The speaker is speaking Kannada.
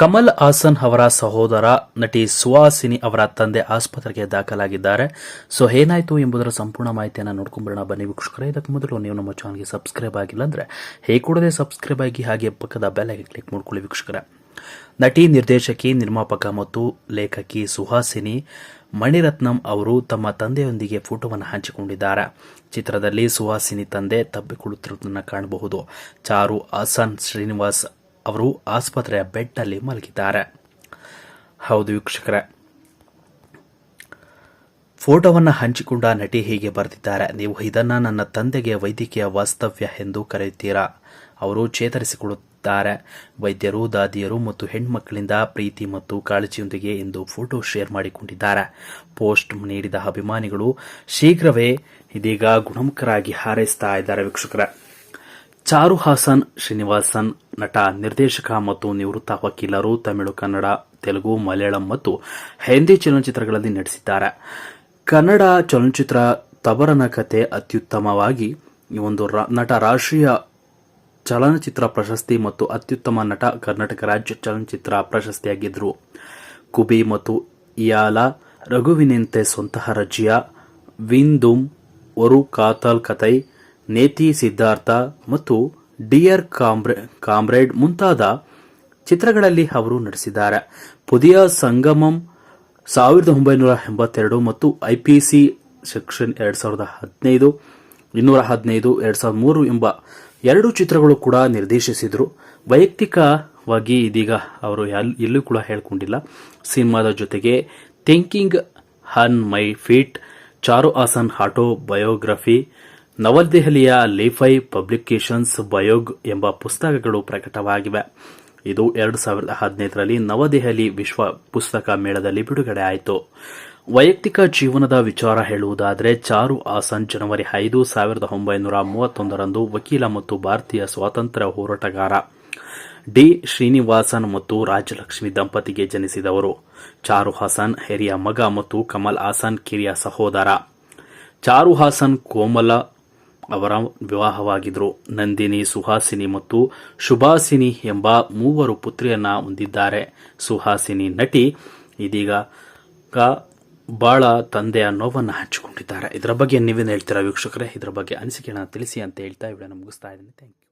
ಕಮಲ್ ಹಾಸನ್ ಅವರ ಸಹೋದರ ನಟಿ ಸುಹಾಸಿನಿ ಅವರ ತಂದೆ ಆಸ್ಪತ್ರೆಗೆ ದಾಖಲಾಗಿದ್ದಾರೆ. ಸೊ ಏನಾಯಿತು ಎಂಬುದರ ಸಂಪೂರ್ಣ ಮಾಹಿತಿಯನ್ನು ನೋಡ್ಕೊಂಬರೋಣ. ಬನ್ನಿ ವೀಕ್ಷಕರೇ, ಇದಕ್ಕೆ ಮೊದಲು ನೀವು ನಮ್ಮ ಚಾನಲ್ಗೆ ಸಬ್ಸ್ಕ್ರೈಬ್ ಆಗಿಲ್ಲ ಅಂದರೆ ಹೇ ಕೂಡಲೇ ಸಬ್ಸ್ಕ್ರೈಬ್ ಆಗಿ ಹಾಗೆ ಪಕ್ಕದ ಬೆಲೆಗೆ ಕ್ಲಿಕ್ ಮಾಡ್ಕೊಳ್ಳಿ ವೀಕ್ಷಕರೇ. ನಟಿ, ನಿರ್ದೇಶಕಿ, ನಿರ್ಮಾಪಕ ಮತ್ತು ಲೇಖಕಿ ಸುಹಾಸಿನಿ ಮಣಿರತ್ನಂ ಅವರು ತಮ್ಮ ತಂದೆಯೊಂದಿಗೆ ಫೋಟೋವನ್ನು ಹಂಚಿಕೊಂಡಿದ್ದಾರೆ. ಚಿತ್ರದಲ್ಲಿ ಸುಹಾಸಿನಿ ತಂದೆ ತಬ್ಬಿಕೊಳ್ಳುತ್ತಿರುವುದನ್ನು ಕಾಣಬಹುದು. ಚಾರು ಹಾಸನ್ ಶ್ರೀನಿವಾಸ್ ಅವರು ಆಸ್ಪತ್ರೆಯ ಬೆಡ್ನಲ್ಲಿ ಮಲಗಿದ್ದಾರೆ. ಹೌದು ವೀಕ್ಷಕರೇ. ಫೋಟೋವನ್ನು ಹಂಚಿಕೊಂಡ ನಟಿ ಹೀಗೆ ಬರೆದಿದ್ದಾರೆ, ನೀವು ಇದನ್ನು ನನ್ನ ತಂದೆಗೆ ವೈದ್ಯಕೀಯ ವಾಸ್ತವ್ಯ ಎಂದು ಕರೆಯುತ್ತೀರಾ? ಅವರು ಚೇತರಿಸಿಕೊಳ್ಳುತ್ತಾರೆ. ವೈದ್ಯರು, ದಾದಿಯರು ಮತ್ತು ಹೆಣ್ಮಕ್ಕಳಿಂದ ಪ್ರೀತಿ ಮತ್ತು ಕಾಳಜಿಯೊಂದಿಗೆ ಎಂದು ಫೋಟೋ ಶೇರ್ ಮಾಡಿಕೊಂಡಿದ್ದಾರೆ. ಪೋಸ್ಟ್ ನೀಡಿದ ಅಭಿಮಾನಿಗಳು ಶೀಘ್ರವೇ ಇದೀಗ ಗುಣಮುಖರಾಗಿ ಹಾರೈಸ್ತಾ ಇದ್ದಾರೆ ವೀಕ್ಷಕರೇ. ಚಾರು ಹಾಸನ್ ಶ್ರೀನಿವಾಸನ್, ನಟ, ನಿರ್ದೇಶಕ ಮತ್ತು ನಿವೃತ್ತ ವಕೀಲರು ತಮಿಳು ಕನ್ನಡ, ತೆಲುಗು, ಮಲಯಾಳಂ ಮತ್ತು ಹಿಂದಿ ಚಲನಚಿತ್ರಗಳಲ್ಲಿ ನಟಿಸಿದ್ದಾರೆ. ಕನ್ನಡ ಚಲನಚಿತ್ರ ತಬರನ ಕತೆ ಅತ್ಯುತ್ತಮವಾಗಿ ಒಂದು ನಟ ರಾಷ್ಟ್ರೀಯ ಚಲನಚಿತ್ರ ಪ್ರಶಸ್ತಿ ಮತ್ತು ಅತ್ಯುತ್ತಮ ನಟ ಕರ್ನಾಟಕ ರಾಜ್ಯ ಚಲನಚಿತ್ರ ಪ್ರಶಸ್ತಿಯಾಗಿದ್ದರು. ಕುಬಿ ಮತ್ತು ಇಯಾಲ, ರಘುವಿನಂತೆ ಸ್ವಂತಹ ರಜಿಯ ವಿಂದುಮ್, ಒರು ಕಾತಲ್ ಕಥೈ ನೇತಿ ಸಿದ್ಧಾರ್ಥ ಮತ್ತು ಡಿಯರ್ ಕಾಮ್ರೆ, ಕಾಮ್ರೇಡ್ ಮುಂತಾದ ಚಿತ್ರಗಳಲ್ಲಿ ಅವರು ನಟಿಸಿದ್ದಾರೆ. ಪುದಿಯ ಸಂಗಮಂ ಸಾವಿರದ ಒಂಬೈನೂರ ಎಂಬತ್ತೆರಡು ಮತ್ತು ಐಪಿಸಿ ಸೆಕ್ಷನ್ ಎರಡ್ ಸಾವಿರದ ಹದಿನೈದು, ಇನ್ನೂರ ಹದಿನೈದು, ಎರಡ್ ಸಾವಿರದ ಮೂರು ಎಂಬ ಎರಡು ಚಿತ್ರಗಳು ಕೂಡ ನಿರ್ದೇಶಿಸಿದರು. ವೈಯಕ್ತಿಕವಾಗಿ ಇದೀಗ ಅವರು ಎಲ್- ಎಲ್ಲೂ ಕೂಡ ಹೇಳ್ಕೊಂಡಿಲ್ಲ. ಸಿನಿಮಾದ ಜೊತೆಗೆ thinking on my feet, Charu Haasan auto biography LiFi publications ಬಯೋಗ್ ಎಂಬ ಪುಸ್ತಕಗಳು ಪ್ರಕಟವಾಗಿವೆ. ಇದು ಎರಡು ಸಾವಿರದ ಹದಿನೈದರಲ್ಲಿ ನವದೆಹಲಿ ವಿಶ್ವ ಪುಸ್ತಕ ಮೇಳದಲ್ಲಿ ಬಿಡುಗಡೆ ಆಯಿತು. ವೈಯಕ್ತಿಕ ಜೀವನದ ವಿಚಾರ ಹೇಳುವುದಾದರೆ, ಚಾರು ಆಸನ್ ಜನವರಿ ಐದು ಸಾವಿರದ ಒಂಬೈನೂರ ಮೂವತ್ತೊಂದರಂದು ವಕೀಲ ಮತ್ತು ಭಾರತೀಯ ಸ್ವಾತಂತ್ರ್ಯ ಹೋರಾಟಗಾರ ಡಿ. ಶ್ರೀನಿವಾಸನ್ ಮತ್ತು ರಾಜಲಕ್ಷ್ಮಿ ದಂಪತಿಗೆ ಜನಿಸಿದವರು. ಚಾರು ಹಾಸನ್, ಹಿರಿಯ ಮಗ ಮತ್ತು ಕಮಲ್ ಹಾಸನ್ ಕಿರಿಯ ಸಹೋದರ. ಚಾರು ಹಾಸನ್ ಕೋಮಲ ಅವರ ವಿವಾಹವಾಗಿದ್ದರು. ನಂದಿನಿ, ಸುಹಾಸಿನಿ ಮತ್ತು ಶುಭಾಸಿನಿ ಎಂಬ ಮೂವರು ಪುತ್ರಿಯನ್ನ ಹೊಂದಿದ್ದಾರೆ. ಸುಹಾಸಿನಿ ನಟಿ ಇದೀಗ ಬಾಳ ತಂದೆಯ ನೋವನ್ನು ಹಂಚಿಕೊಂಡಿದ್ದಾರೆ. ಇದರ ಬಗ್ಗೆ ನೀವೇನು ಹೇಳ್ತೀರಾ ವೀಕ್ಷಕರೇ? ಇದರ ಬಗ್ಗೆ ಅನಿಸಿಕೆಯನ್ನು ತಿಳಿಸಿ ಅಂತ ಹೇಳ್ತಾ ವಿಡಿಯೋನ ಮುಗಿಸ್ತಾ ಇದ್ದೀನಿ. Thank you